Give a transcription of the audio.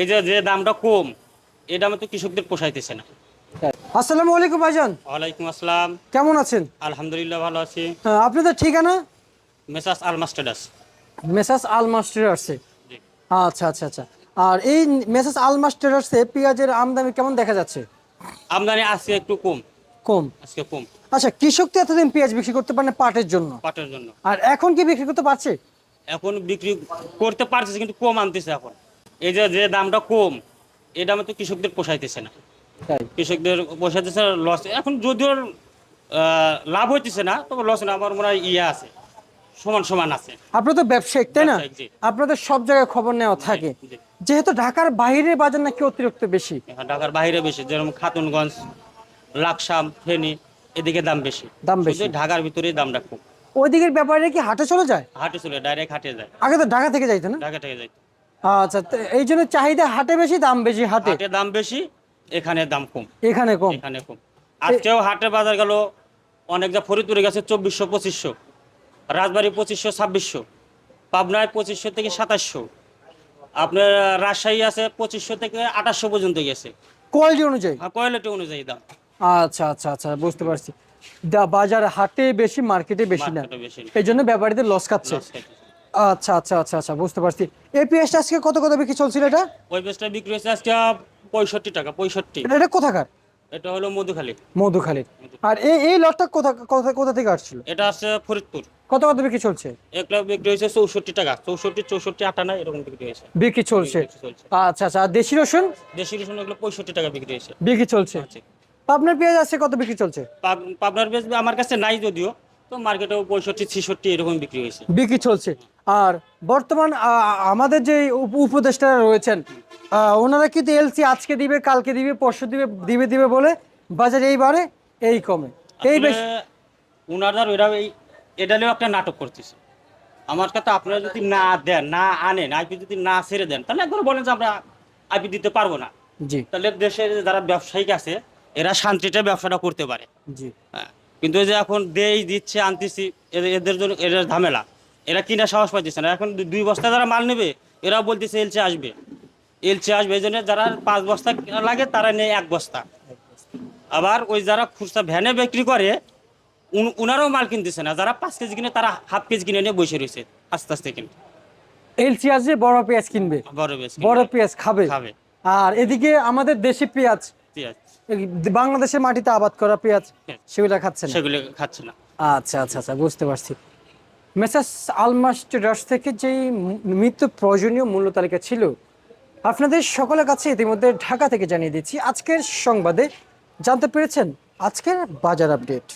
এই যে যে দামটা কম এই দামে তো কৃষকদের পোষাইতেছে না। আসসালামু আলাইকুম ভাইজান। ওয়ালাইকুম আসসালাম। কেমন আছেন? আলহামদুলিল্লাহ ভালো আছি। আপনাদের ঠিকানা? মেসাস আলমাস্টাডাস মেসাস আলমাস্টারার্সে আচ্ছা আচ্ছা আচ্ছা। আর এই মেসাস আলমাস্টারার্সে পেঁয়াজের আমদানি কেমন দেখা যাচ্ছে? আমদানি আজকে একটু কম। কম? আজকে কম। আচ্ছা কৃষক তো এতদিন পেঁয়াজ বিক্রি করতে পারে না পাটের জন্য। পাটের জন্য। আর এখন কি বিক্রি করতে পারছে? এখন বিক্রি করতে পারছে কিন্তু কম আনতেছে এখন। এই যে যে দামটা কম এই দামে তো কৃষকদের পোষাইতেছে না। কৃষকদের পোষাইতেছে না লস এখন যদিও লাভ হইতেছে না তবে লস না আমার মনে হয় ইয়ে আছে সমান সমান আছে। আপনার তো ব্যবসায়িক তাই না? আপনাদের সব জায়গায় খবর নেওয়া থাকে। যেহেতু ঢাকার বাইরের বাজার নাকি অতিরিক্ত বেশি? ঢাকার বাইরে বেশি যেরকম খাতুনগঞ্জ লাকসাম ফেনী এদিকে দাম বেশি। দাম বেশি। ঢাকার ভিতরেই দামটা কম। ওই দিকের ব্যাপারে কি হাটে চলে যায়? হাটে চলে ডাইরেক্ট হাটে যায়। আগে তো ঢাকা থেকে যাইতো না? ঢাকা থেকে যায় আচ্ছা এই জন্য চাহিদা হাটে বেশি দাম বেশি হাটে? হাটে দাম বেশি এখানে দাম কম। এখানে কম? এখানে কম। আজকেও হাটে বাজার গেল অনেক যা ফরিদপুরে গেছে চব্বিশশো পঁচিশশো। রাজবাড়ি পঁচিশশো ছাব্বিশশো। পাবনায় পঁচিশশো থেকে সাতাশশো। আপনার রাজশাহী আছে পঁচিশশো থেকে আঠাশশো পর্যন্ত গেছে। কোয়ালিটি অনুযায়ী? আর কোয়ালিটি অনুযায়ী দাম। আচ্ছা আচ্ছা আচ্ছা বুঝতে পারছি। বাজার হাটে বেশি মার্কেটে বেশি না। এই জন্য ব্যাপারীদের লস খাচ্ছে। আচ্ছা আচ্ছা আচ্ছা আচ্ছা বুঝতে পারছি। এই পেঁয়াজটা আজকে কত কত বিক্রি চলছিল এটা? ওই পেঁয়াজটা বিক্রি হয়েছে আজকে পঁয়ষট্টি টাকা পঁয়ষট্টি। এটা- এটা কোথাকার? এটা হলো মধুখালী। মধুখালীর আর এই এই লটটা কোথা কোথা কোথা থেকে আসছিল? এটা আছে ফরিদপুর। কত কত বিক্রি চলছে? এক লাখ বিক্রি হয়েছে চৌষট্টি টাকা। চৌষট্টি চৌষট্টি আটানা এরকম বিক্রি হয়েছে। বিক্রি চলছে। আচ্ছা আচ্ছা আর দেশি রসুন? দেশি রসুন এগুলো পঁয়ষট্টি টাকা বিক্রি হয়েছে। বিক্রি চলছে। আচ্ছা। আপনার পেঁয়াজ আছে কত বিক্রি চলছে? পাব- পাবনার বেশ আমার কাছে নাই যদিও। তো মার্কেটেও পঁয়ষট্টি ছিষট্টি এরকম বিক্রি হয়েছে। বিক্রি চলছে। আর বর্তমান আমাদের যে উপ- উপদেষ্টারা রয়েছেন ওনারা কিন্তু এলসি আজকে দিবে কালকে দিবে পরশু দিবে দিবে দিবে বলে বাজার এইবারে এই কমে। এই বেশ উনারা ওইরা এই এডালেও একটা নাটক করতেছে। আমার কথা আপনারা যদি না দেন না আনেন আইপি যদি না ছেড়ে দেন তাহলে একবার বলেন যে আমরা আইপি দিতে পারব না। জি। তাহলে দেশের যারা ব্যবসায়িক আছে এরা শান্তিতে ব্যবসাটা করতে পারে। জি। হ্যাঁ। কিন্তু এই যে এখন দেই দিচ্ছে আনতেছি এদের- জন্য এদের ঝামেলা। এরা কিনা সাহস পাইতেছে না। এখন দুই বস্তা যারা মাল নেবে এরা বলতেছে এলচে আসবে। এলচে আসবে এই জন্য যারা পাঁচ বস্তা লাগে তারা নেয় এক বস্তা। আবার ওই যারা খুচরা ভ্যানে বিক্রি করে উন- উনারাও মাল কিনতেছে না। যারা পাঁচ কেজি কিনে তারা হাফ কেজি কিনে নিয়ে বসে রয়েছে আস্তে আস্তে কিনে এলসি আসবে বড় পেঁয়াজ কিনবে। বড় বেশ বড় পেঁয়াজ খাবে। খাবে। আর এদিকে আমাদের দেশি পেঁয়াজ বাংলাদেশের মাটিতে আবাদ করা পেঁয়াজ সেগুলো খাচ্ছে না সেগুলো খাচ্ছে না। আচ্ছা আচ্ছা আচ্ছা বুঝতে পারছি। মেসাস আলমাস ট্রেডার্স থেকে যেই মৃত্যু নিত্য প্রয়োজনীয় মূল্য তালিকা ছিল আপনাদের সকলের কাছে ইতিমধ্যে ঢাকা থেকে জানিয়ে দিচ্ছি আজকের সংবাদে জানতে পেরেছেন আজকের বাজার আপডেট।